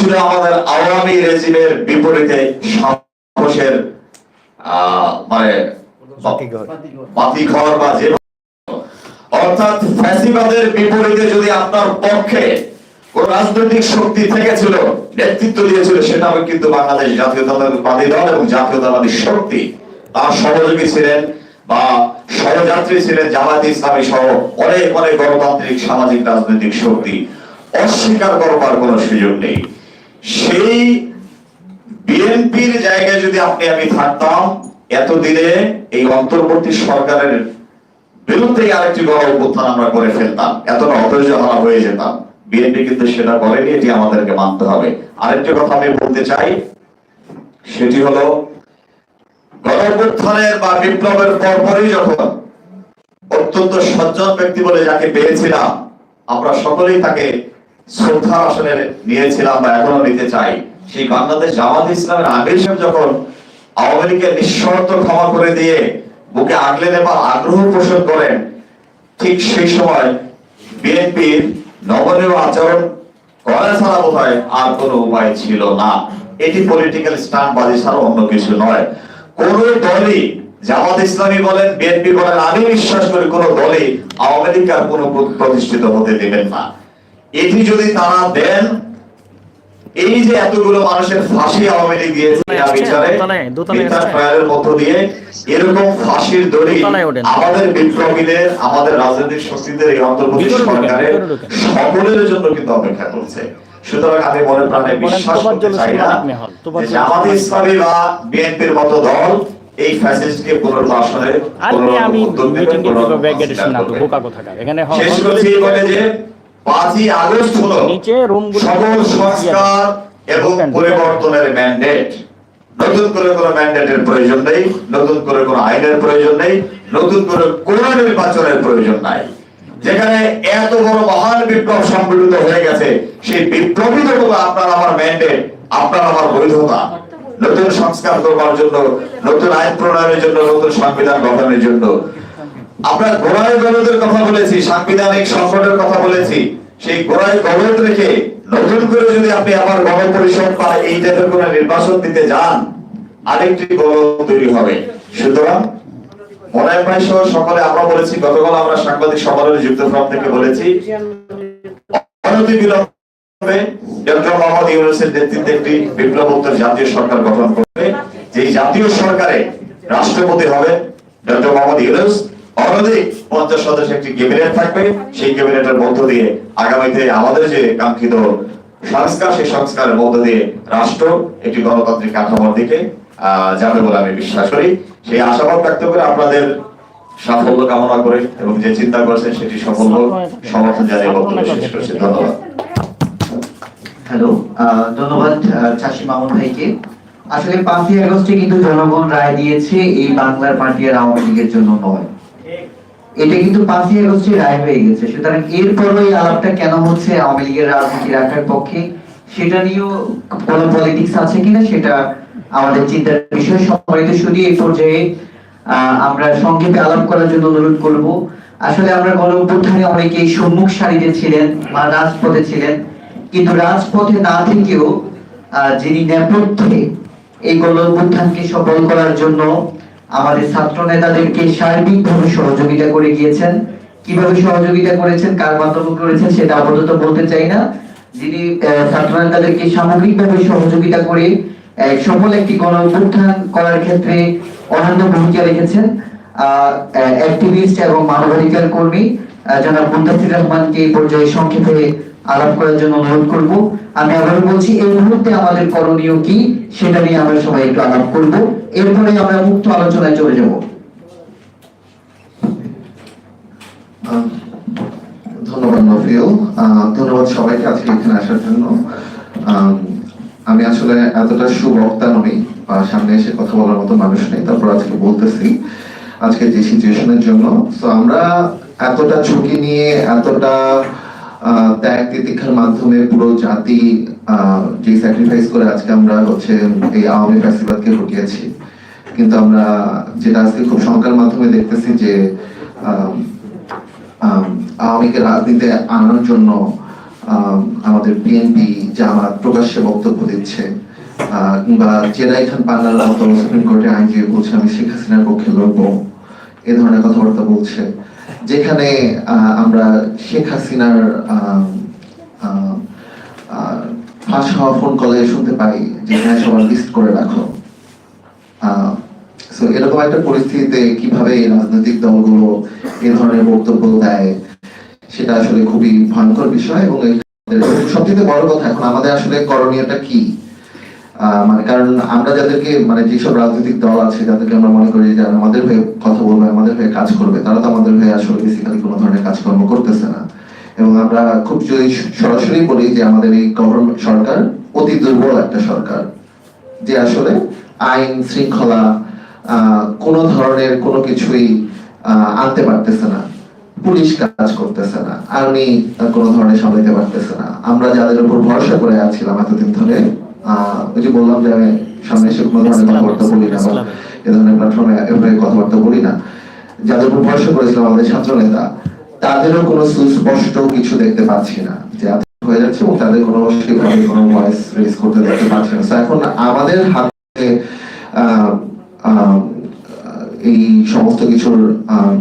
ছিল আমাদের আওয়ামী রেজিমের বিপরীতে সাহসের মানে বাতিঘর। বা যে অর্থাৎ ফ্যাসিবাদের বিপরীতে যদি আপনার পক্ষে কোন রাজনৈতিক শক্তি থেকেছিল নেতৃত্ব দিয়েছিল সেটা কিন্তু বাংলাদেশ জাতীয়তাবাদী দল এবং জাতীয়তাবাদী শক্তি তার সহযোগী ছিলেন বা সহযাত্রী ছিলেন জামায়াত ইসলামী সহ অনেক অনেক গণতান্ত্রিক সামাজিক রাজনৈতিক শক্তি অস্বীকার করবার কোনো সুযোগ নেই। সেই বিএনপির জায়গায় যদি আপনি আমি থাকতাম, এতদিনে এই অন্তর্বর্তী সরকারের বিরুদ্ধে আরেকটি বড় অভ্যুত্থান আমরা করে ফেলতাম। এতটা অধৈর্য হারা হয়ে যেতাম। বিএনপি কিন্তু সেটা করেনি এটি আমাদেরকে মানতে হবে। আরেকটি কথা আমি বলতে চাই, সেটি হলো, গণঅভ্যুত্থানের বা বিপ্লবের পরপরই যখন অত্যন্ত সজ্জন ব্যক্তি বলে যাকে পেয়েছিলাম, আমরা সকলেই তাকে শ্রদ্ধার আসনে নিয়েছিলাম বা এখনও নিতে চাই, সেই বাংলাদেশ জামাত ইসলামের সাহেব যখন আওয়ামী লীগের নিঃশর্ত ক্ষমা করে দিয়ে বুকে আগ্রহ পোষণ করেন, ঠিক সেই সময় বিএনপির নবনীয় আচরণ করা ছাড়া বোধ আর কোনো উপায় ছিল না। এটি পলিটিক্যাল স্টান্ট বাজি ছাড়া অন্য কিছু নয়। কোন দলই জামাত ইসলামী বলেন, বিএনপি বলেন, আমি বিশ্বাস করি কোন দলই আওয়ামী লীগ আর কোনো প্রতিষ্ঠিত হতে দেবেন না। এটি যদি তারা দেন এই যে এতগুলো মানুষের ফাঁসি আওয়ামী লীগ দিয়েছে বিচারে আসছে। ট্রায়ালের মধ্য দিয়ে এরকম ফাঁসির দড়ি আমাদের বিপ্লবীদের আমাদের রাজনৈতিক শক্তিদের এই অন্তর্বর্তী সরকারের সকলের জন্য কিন্তু অপেক্ষা করছে। সুতরাং আমি মনে প্রাণে বিশ্বাস করতে চাই না জন্য ইসলামী বা বিএনপির মতো দল এই ফ্যাসিস্টকে পুনর্বাসনের আমি মিটিং এখানে শেষ করছি বলে যে পাঁচই আগস্ট হলো নিচে সকল সংস্কার এবং। পরিবর্তনের ম্যান্ডেট নতুন করে কোনো ম্যান্ডেটের প্রয়োজন নেই নতুন করে কোনো আইনের প্রয়োজন নেই নতুন করে কোনো নির্বাচনের প্রয়োজন নাই। যেখানে এত বড় মহান বিপ্লব সংগঠিত হয়ে গেছে সেই বিপ্লবী তো আপনার আমার ম্যান্ডেট আপনার আমার বৈধতা। নতুন সংস্কার করবার জন্য নতুন আইন প্রণয়নের জন্য নতুন সংবিধান গঠনের জন্য। আমরা গোড়ায় গলদের কথা বলেছি, সাংবিধানিক সংকটের কথা বলেছি। সেই গোড়ায় গলদ রেখে নতুন করে যদি আপনি আবার গণপরিষদ বা এই জাতীয় কোন নির্বাচন দিতে যান, আরেকটি গলদ তৈরি হবে। সুতরাং সহ আমরা বলেছি, গতকাল আমরা সাংবাদিক সম্মেলনে যুক্ত থেকে বলেছি, অনতি বিলম্বে ডক্টর মোহাম্মদ ইউনুসের নেতৃত্বে একটি বিপ্লবোত্তর জাতীয় সরকার গঠন করবে। যে জাতীয় সরকারে রাষ্ট্রপতি হবে ডক্টর মোহাম্মদ ইউনুস অনধিক পঞ্চাশ সদস্য একটি ক্যাবিনেট থাকবে। সেই ক্যাবিনেটের মধ্য দিয়ে আগামীতে আমাদের যে কাঙ্ক্ষিত সংস্কার সেই সংস্কারের মধ্য দিয়ে রাষ্ট্র একটি গণতান্ত্রিক কাঠামোর দিকে যাবে বলে আমি বিশ্বাস করি। সেই আশাবাদ ব্যক্ত করে আপনাদের সাফল্য কামনা করে এবং যে চিন্তা করছেন সেটি সফল হোক সমর্থন জানিয়ে বক্তব্য শেষ করছি। ধন্যবাদ। হ্যালো আহ, ধন্যবাদ চাষি মামুন ভাইকে। আসলে পাঁচই আগস্টে কিন্তু জনগণ রায় দিয়েছে এই বাংলার পার্টি আর আওয়ামী লীগের জন্য নয়। এটা কিন্তু পাঁচই আগস্টে রায় হয়ে গেছে। সুতরাং এরপরও এই আলাপটা কেন হচ্ছে আওয়ামী লীগের রাজনীতি রাখার পক্ষে, সেটা নিয়েও কোনো পলিটিক্স আছে কিনা সেটা আমাদের চিন্তার বিষয়। সম্মানিত শুধু এই পর্যায়ে আমরা সংক্ষেপে আলাপ করার জন্য অনুরোধ করব। আসলে আমরা গণ অভ্যুত্থানে অনেকেই সম্মুখ সারিতে ছিলেন বা রাজপথে ছিলেন। কিন্তু রাজপথে না থেকেও যিনি নেপথ্যে এই গণ অভ্যুত্থানকে সফল করার জন্য আমাদের ছাত্র নেতাদেরকে সার্বিকভাবে সহযোগিতা করে গিয়েছেন। কীভাবে সহযোগিতা করেছেন, কার মাধ্যমে করেছেন সেটা আপাতত বলতে চাই না। যিনি ছাত্র নেতাদেরকে সামগ্রিকভাবে সহযোগিতা করে সফল একটি গণ অভ্যুত্থান করার ক্ষেত্রে অনন্য ভূমিকা রেখেছেন অ্যাক্টিভিস্ট এবং মানবাধিকার কর্মী জনাব মুন্তাসির রহমানকে এই পর্যায়ে সংক্ষেপে আলাপ করার জন্য অনুরোধ করব। আমি আবারও বলছি এই মুহূর্তে আমাদের করণীয় কি সেটা নিয়ে আমরা সবাই একটু আলাপ করব। এরপরে আমরা মুক্ত আলোচনায় চলে যাব। ধন্যবাদ ধন্যবাদ সবাইকে আজকে এখানে আসার জন্য। আম, আসলে এতটা সুবক্তা নই বা সামনে এসে কথা বলার মতো মানুষ নেই তারপর আজকে বলতেছি আজকে যে সিচুয়েশনের জন্য। তো আমরা এতটা ঝুঁকি নিয়ে এতটা ত্যাগ তিতিক্ষার মাধ্যমে পুরো জাতি যে স্যাক্রিফাইস করে আজকে আমরা হচ্ছে এই আওয়ামী ফ্যাসিবাদকে কিন্তু আমরা যেটা আজকে খুব মাধ্যমে দেখতেছি যে আওয়ামীকে রাজনীতিতে আনার জন্য আমাদের বিএনপি জামাত প্রকাশ্যে বক্তব্য দিচ্ছে। কিংবা জেনাই খান পান্নার সুপ্রিম কোর্টে আইনজীবী বলছে, আমি শেখ হাসিনার পক্ষে লড়বো। এ ধরনের কথাবার্তা বলছে। যেখানে আমরা শেখ হাসিনার ফাঁস হওয়া ফোন কলে শুনতে পাই যে হ্যাঁ সবার লিস্ট করে রাখো। সো এরকম একটা পরিস্থিতিতে কীভাবে রাজনৈতিক দলগুলো এ ধরনের বক্তব্য দেয়, সেটা আসলে খুবই ভয়ঙ্কর বিষয় এবং সবচেয়ে বড় কথা, এখন আমাদের আসলে করণীয়টা কি? মানে কারণ আমরা যাদেরকে মানে যেসব রাজনৈতিক দল আছে, যাদেরকে আমরা মনে করি যে আমাদের হয়ে কথা বলবে, আমাদের হয়ে কাজ করবে, তারা তো আমাদের হয়ে আসলে বেসিক্যালি কোনো ধরনের কাজকর্ম করতেছে না। এবং আমরা খুব যদি সরাসরি বলি যে আমাদের এই গভর্নমেন্ট সরকার অতি দুর্বল একটা সরকার, যে আসলে আইন শৃঙ্খলা কোনো ধরনের কোনো কিছুই আনতে পারতেছে না। পুলিশ কাজ করতেছে না, আর্মি কোনো ধরনের সামলাইতে পারতেছে না। আমরা যাদের উপর ভরসা করে আছিলাম এতদিন ধরে ওই যে বললাম যে আমি সামনে এসে কোনো ধরনের কথাবার্তা বলি না বা এ ধরনের প্ল্যাটফর্মে এভাবে কথাবার্তা বলি না। যাদের উপর ভরসা করেছিলাম আমাদের ছাত্র নেতা তাদেরও কোনো সুস্পষ্ট কিছু দেখতে পাচ্ছি না। যে হয়ে যাচ্ছে এবং তাদের কোনো সেভাবে কোনো ভয়েস রেজ করতে দেখতে পাচ্ছি না। এখন আমাদের হাতে এই সমস্ত কিছুর আহ,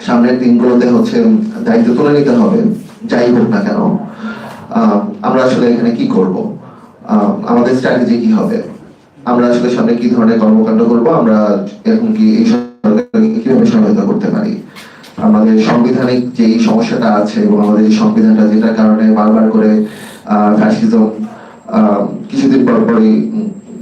সামনের দিনগুলোতে হচ্ছে দায়িত্ব তুলে নিতে হবে। যাই হোক না কেন আহ, আমরা আসলে এখানে কি করব? আমাদের স্ট্র্যাটেজি কি হবে? আমরা আসলে সামনে কি ধরনের কর্মকাণ্ড করব? আমরা এখন কি এই সরকারকে কীভাবে সহায়তা করতে পারি? আমাদের সাংবিধানিক যে সমস্যাটা আছে এবং আমাদের সংবিধানটা যেটার কারণে বারবার করে ফ্যাসিজম কিছুদিন পর পরই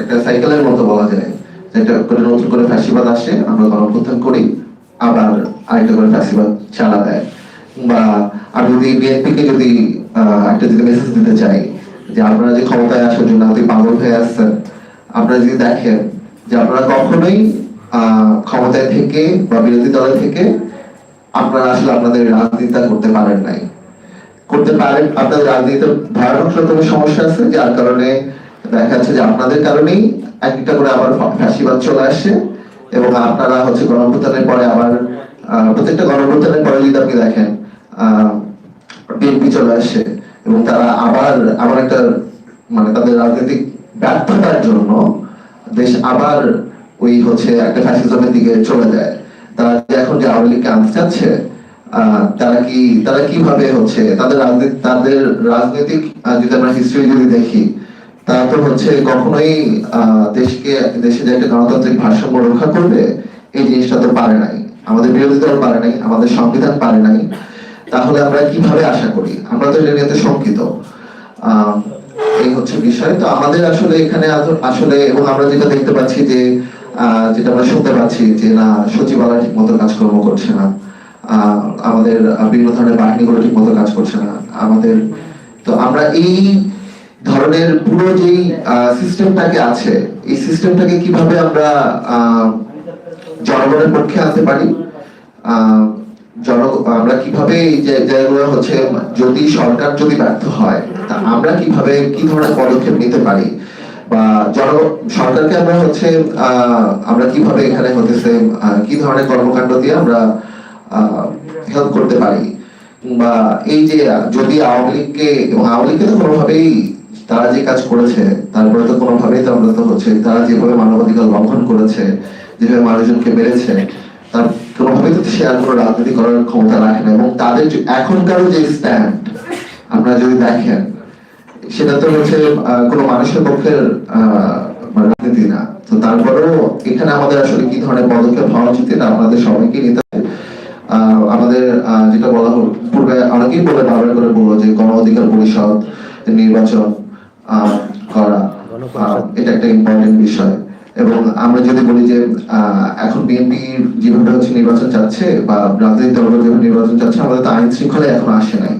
একটা সাইকেলের মতো বলা যায়। যেটা করে নতুন করে ফ্যাসিবাদ আসে, আমরা গণপ্রত্যান করি, আবার আরেকটা করে ফ্যাসিবাদ চালা দেয়। বা আমি যদি বিএনপি কে যদি একটা যদি মেসেজ দিতে চাই যে আপনারা যে ক্ষমতায় আসার জন্য অতি পাগল হয়ে আসছেন, আপনারা যদি দেখেন যে আপনারা কখনোই ক্ষমতায় থেকে বা বিরোধী দলে থেকে আপনারা আসলে আপনাদের রাজনীতিটা করতে পারেন নাই। করতে পারেন, আপনাদের রাজনীতিতে ভয়ানক রকমের সমস্যা আছে, যার কারণে দেখা যাচ্ছে যে আপনাদের কারণেই একটা করে আবার ফ্যাসিবাদ চলে আসে এবং আপনারা হচ্ছে গণপ্রত্যানের পরে আবার প্রত্যেকটা গণপ্রত্যানের পরে যদি আপনি দেখেন আহ বিএনপি চলে আসে এবং তারা আবার আবার একটা মানে তাদের রাজনৈতিক ব্যর্থতার জন্য দেশ আবার ওই হচ্ছে একটা ফ্যাসিজমের দিকে চলে যায়। তারা যে এখন যে আওয়ামী লীগকে আনতে চাচ্ছে তারা কি, তারা কীভাবে হচ্ছে তাদের রাজনীতি, তাদের রাজনৈতিক যদি আমরা হিস্ট্রি যদি দেখি তারা তো হচ্ছে কখনোই দেশকে, দেশে যে একটা গণতান্ত্রিক ভারসাম্য রক্ষা করবে, এই জিনিসটা তো পারে নাই। আমাদের বিরোধী দল পারে নাই, আমাদের সংবিধান পারে নাই। তাহলে আমরা কীভাবে আশা করি? আমরা তো এটা নিয়ে শঙ্কিত। এই হচ্ছে বিষয়। তো আমাদের আসলে এখানে আসলে এবং আমরা যেটা দেখতে পাচ্ছি যে যেটা আমরা শুনতে পাচ্ছি যে না সচিবালয় ঠিক মতো কাজকর্ম করছে না। আমাদের বিভিন্ন ধরনের বাহিনীগুলো ঠিক মতো কাজ করছে না। আমাদের তো আমরা এই ধরনের পুরো যেই সিস্টেমটাকে আছে এই সিস্টেমটাকে কীভাবে আমরা জনগণের পক্ষে আনতে পারি? আহ, জন আমরা কীভাবে এই যে জায়গাগুলো হচ্ছে, যদি সরকার যদি ব্যর্থ হয়, তা আমরা কীভাবে, কি ধরনের পদক্ষেপ নিতে পারি? বা জন সরকারকে আমরা হচ্ছে আমরা কীভাবে এখানে হতেছে কি ধরনের কর্মকাণ্ড দিয়ে আমরা হেল্প করতে পারি? বা এই যে, যদি আওয়ামী লীগকে আওয়ামী লীগকে তো কোনোভাবেই তারা যে কাজ করেছে, তারপরে তো কোনোভাবেই তো আমরা তো হচ্ছে, তারা যেভাবে মানবাধিকার লঙ্ঘন করেছে, যেভাবে মানুষজনকে মেরেছে, তার কোনোভাবেই তো সে আর রাজনীতি করার ক্ষমতা রাখে না এবং তাদের এখনকার যে স্ট্যান্ড আপনারা যদি দেখেন, সেটা তো হচ্ছে কোনো মানুষের পক্ষের মানে রাজনীতি না। তো তারপরেও এখানে আমাদের আসলে কি ধরনের পদক্ষেপ হওয়া উচিত এটা আপনাদের সবাইকে নিতে আমাদের যেটা বলা হলো, পূর্বে অনেকেই বলে বারবার করে বলল যে গণ অধিকার পরিষদ নির্বাচন করা এটা একটা ইম্পর্টেন্ট বিষয়। এবং আমরা যদি বলি যে আহ, এখন বিএনপি যেভাবে হচ্ছে নির্বাচন চাচ্ছে বা রাজনৈতিক দলগুলো যেভাবে নির্বাচন চাচ্ছে আমাদের তো আইন শৃঙ্খলা এখন আসে নাই।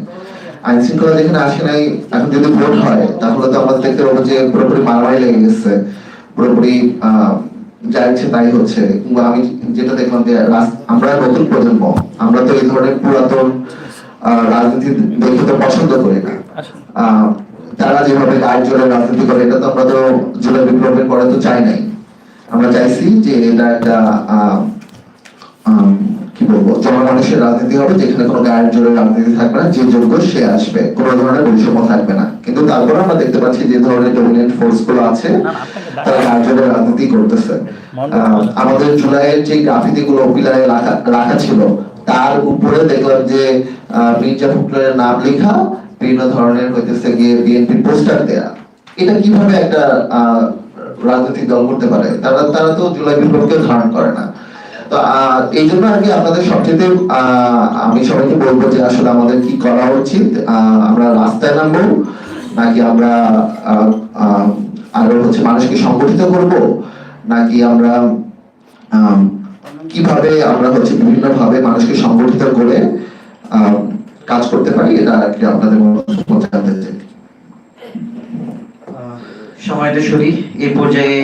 আইন শৃঙ্খলা যেখানে আসে নাই এখন যদি ভোট হয় তাহলে তো আমাদের দেখতে পাবো যে পুরোপুরি মারামারি লেগে গেছে। পুরোপুরি যা ইচ্ছে তাই হচ্ছে। কিংবা আমি যেটা দেখলাম যে আমরা নতুন প্রজন্ম আমরা তো এই ধরনের পুরাতন আহ, রাজনীতি দেখতে তো পছন্দ করি না। আহ, তারা যেভাবে জোরে রাজনীতি করে এটা তো আমরা তো জুলাই বিপ্লবের পরে তো চাই নাই। আমরা চাইছি যে এটা একটা কি বলব জনমানুষের রাজনীতি হবে যেখানে কোনো গায়ের জোরে রাজনীতি থাকবে না যে যোগ্য সে আসবে। কোনো ধরনের বৈষম্য থাকবে না। কিন্তু তারপরে আমরা দেখতে পাচ্ছি যে ধরনের ডমিনেন্ট ফোর্সগুলো আছে তারা গায়ের জোরে রাজনীতি করতেছে। আমাদের জুলাইয়ের যে গ্রাফিতি গুলো পিলারে রাখা ছিল তার উপরে দেখলাম যে আহ, মির্জা ফখরুলের নাম লেখা বিভিন্ন ধরনের হইতেছে গিয়ে বিএনপি পোস্টার দেয়া। এটা কীভাবে একটা আহ, রাজনৈতিক দল করতে পারে তারা তারা তো জুলাই বিপ্লবকে ধারণ করে না। তো এই জন্য আর কি আপনাদের সবচেয়ে আমি সবাইকে বলব যে আসলে আমাদের কি করা উচিত আমরা রাস্তায় নামবো নাকি আমরা আরও হচ্ছে মানুষকে সংগঠিত করব নাকি আমরা আম, কীভাবে আমরা হচ্ছে বিভিন্ন ভাবে মানুষকে সংগঠিত করে কাজ করতে পারি এটা আর কি আপনাদের মতামত জানতে চাই এই পর্যায়ে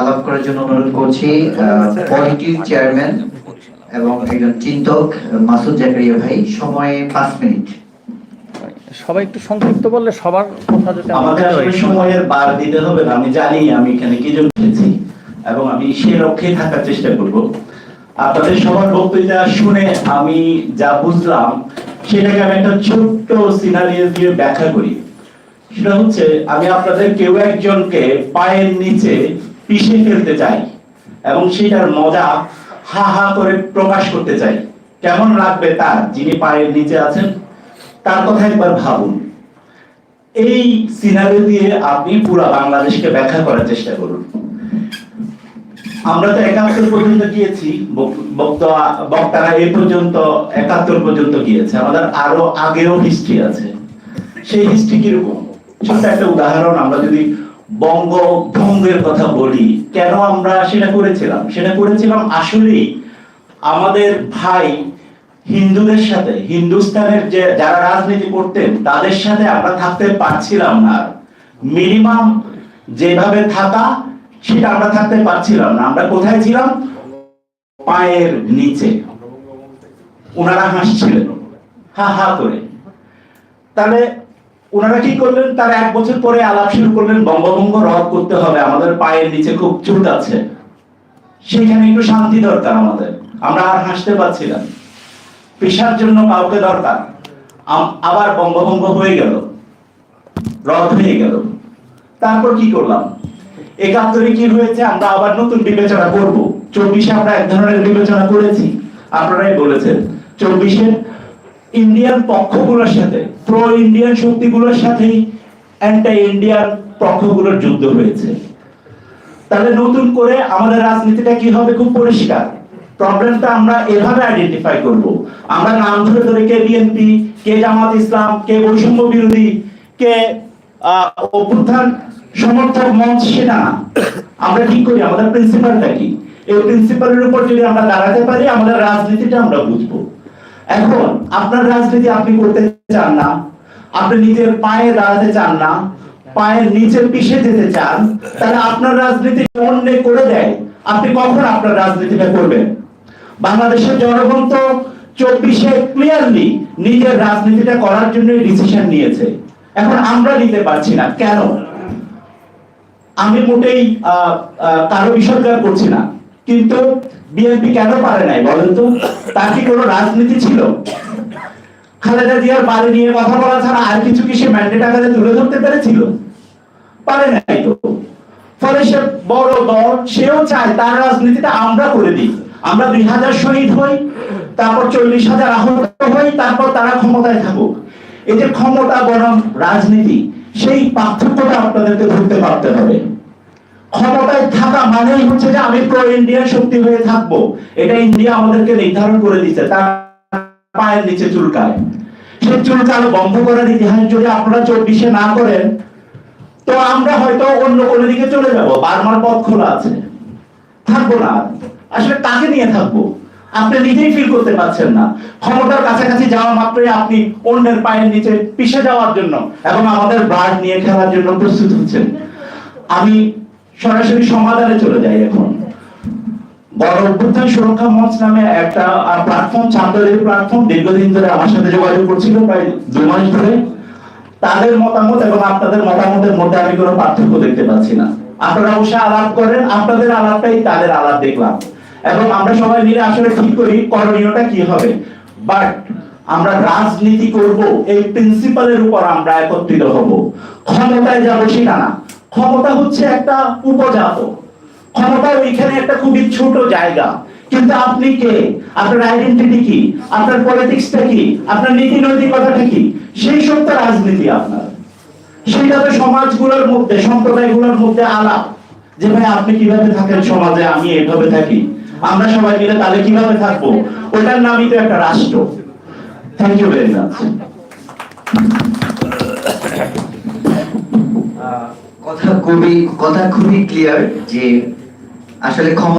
আলাপ করার জন্য অনুরোধ করছি চেয়ারম্যান এবং একজন চিন্তক মাসুদ জাকারিয়া ভাই। সময়ে পাঁচ মিনিট। সবাই একটু সংক্ষিপ্ত বললে সবার কথা যাতে আমাকে সময়ের বার দিতে হবে না। আমি জানি আমি এখানে কি জন্য এসেছি এবং আমি সে লক্ষ্যে থাকার চেষ্টা করব। আপনাদের সবার বক্তৃতা শুনে আমি যা বুঝলাম সেটাকে আমি একটা ছোট্ট সিনারিও দিয়ে ব্যাখ্যা করি। সেটা হচ্ছে, আমি আপনাদের কেউ একজনকে পায়ের নিচে পিষে ফেলতে চাই এবং সেটার মজা হা হা করে প্রকাশ করতে চাই। কেমন লাগবে তার, যিনি পায়ের নিচে আছেন? তার কথা একবার ভাবুন। এই সিনারিও দিয়ে আপনি পুরো বাংলাদেশকে ব্যাখ্যা করার চেষ্টা করুন। আমরা তো একাত্তর পর্যন্ত গিয়েছি, বক- বক্তা- বক্তারা এ পর্যন্ত, একাত্তর পর্যন্ত গিয়েছে। আমাদের আরও আগেও হিস্ট্রি আছে। সেই হিস্ট্রি কীরকম? ছোট্ট একটা উদাহরণ, আমরা যদি বঙ্গভঙ্গের কথা বলি, কেন আমরা সেটা করেছিলাম? সেটা করেছিলাম আসলেই আমাদের ভাই হিন্দুদের সাথে, হিন্দুস্তানের যে যারা রাজনীতি করতেন, তাদের সাথে আমরা থাকতে পারছিলাম না। মিনিমাম যেভাবে থাকা, সেটা আমরা থাকতে পারছিলাম না। আমরা কোথায় ছিলাম? পায়ের নিচে। ওনারা হাসছিলেন। হা হা করে। তাহলে ওনারা কি করলেন? তার এক বছর পরে আলাপ শুরু করলেন, বঙ্গভঙ্গ রদ করতে হবে, আমাদের পায়ের নিচে খুব চুট আছে। সেখানে একটু শান্তি দরকার আমাদের, আমরা আর হাসতে পারছিলাম পেশার জন্য কাউকে দরকার। আবার বঙ্গভঙ্গ হয়ে গেল, রদ হয়ে গেল। তারপর কি করলাম? একাত্তরে কি হয়েছে? আমরা আবার নতুন বিবেচনা করব। চব্বিশে আমরা এক ধরনের বিবেচনা করেছি। আপনারাই বলেছেন, চব্বিশে ইন্ডিয়ান পক্ষগুলোর সাথে প্রো ইন্ডিয়ান শক্তিগুলোর সাথেই অ্যান্টি ইন্ডিয়ান পক্ষগুলোর যুদ্ধ হয়েছে। তাহলে নতুন করে আমাদের রাজনীতিটা কি হবে খুব পরিষ্কার। প্রবলেমটা আমরা এভাবে আইডেন্টিফাই করব। আমরা নাম ধরে ধরে কে বিএনপি কে জামাত ইসলাম, কে বৈষম্য বিরোধী, কে অভ্যুত্থান সমর্থক মঞ্চ সেটা আমরা ঠিক করি? আমাদের প্রিন্সিপালটা কি? এই প্রিন্সিপালের উপর যদি আমরা দাঁড়াতে পারি, আমাদের রাজনীতিটা আমরা বুঝব। এখন আপনার রাজনীতি আপনি করতে চান না, আপনি নিজের পায়ে দাঁড়াতে চান না, পায়ের নিচে পিষে যেতে চান, তাহলে আপনার রাজনীতি অন্য করে দেয়। আপনি কখন আপনার রাজনীতিটা করবেন? বাংলাদেশের জনগণ তো চব্বিশে ক্লিয়ারলি নিজের রাজনীতিটা করার জন্য ডিসিশন নিয়েছে। এখন আমরা নিতে পারছি না। কেন? আমি মোটেই কারও বিসর্জন করছি না। কিন্তু বিএনপি কেন পারে নাই বলেন তো? তার কি কোনো রাজনীতি ছিল? খালেদা জিয়ার বাড়ি নিয়ে কথা বলা ছাড়া আর কিছু কি সে ম্যান্ডেট আকারে তুলে ধরতে পেরেছিল? পারে নাই তো। ফলে সে বড় দল, সেও চায় তার রাজনীতিটা আমরা করে দিই। আমরা দুই হাজার শহীদ হই, তারপর চল্লিশ হাজার আহত হই, তারপর তারা ক্ষমতায় থাকুক। এই যে ক্ষমতা বনাম রাজনীতি। সেই পার্থক্যটা আপনাদেরকে ধরতে পারতে হবে। ক্ষমতায় থাকা মানেই হচ্ছে যে আমি প্রো ইন্ডিয়ান শক্তি হয়ে থাকব। এটা ইন্ডিয়া আমাদেরকে নির্ধারণ করে দিচ্ছে তার পায়ের নিচে চুলকায়। সেই চুলকানো বন্ধ করার ইতিহাস যদি আপনারা চব্বিশে না করেন, তো আমরা হয়তো অন্য কোনো দিকে চলে যাব। বারবার পথ খোলা আছে। থাকব না। আসলে কাকে নিয়ে থাকব? আপনি নিজেই ফিল করতে পারছেন না। ক্ষমতার কাছাকাছি যাওয়া মাত্রই আপনি অন্যের পায়ের নিচে পিষে যাওয়ার জন্য এবং আমাদের ব্লাড নিয়ে খেলার জন্য প্রস্তুত হচ্ছেন। আমি সরাসরি সমাধানে চলে যাই এখন। বড় অভ্যুত্থান সুরক্ষা মঞ্চ নামে একটা প্ল্যাটফর্ম প্ল্যাটফর্ম দীর্ঘদিন ধরে আমার সাথে যোগাযোগ করছিল, প্রায় দু মাস ধরে। তাদের মতামত এবং আপনাদের মতামতের মধ্যে আমি কোনো পার্থক্য দেখতে পাচ্ছি না। আপনারা অবশ্যই আলাপ করেন, আপনাদের আলাপটাই তাদের আলাপ দেখলাম। এবং আমরা সবাই মিলে আসলে ঠিক করি, করণীয়টা কি হবে? বাট আমরা রাজনীতি করব, এই প্রিন্সিপালের উপর আমরা একত্রিত হব। ক্ষমতায় যাব সেটা না। ক্ষমতা হচ্ছে একটা উপজাত। ক্ষমতা ওইখানে একটা খুবই ছোট জায়গা। কিন্তু আপনি কে? আপনার আইডেন্টিটি কি? আপনার পলিটিক্সটা কি? আপনার নীতি নৈতিকতাটা কি? সেই সব তো রাজনীতি আপনার। সেটা তো সমাজগুলোর মধ্যে, সম্প্রদায়গুলোর মধ্যে আলাপ। যে ভাই, আপনি কীভাবে থাকেন সমাজে? আমি এভাবে থাকি। আমরা সবাই মিলে তাহলে কীভাবে থাকব? ওটার নামই তো একটা রাষ্ট্র। থ্যাংক ইউ ভেরি মাচ কথা খুবই কথা খুবই ক্লিয়ার যে আসলে ক্ষমতা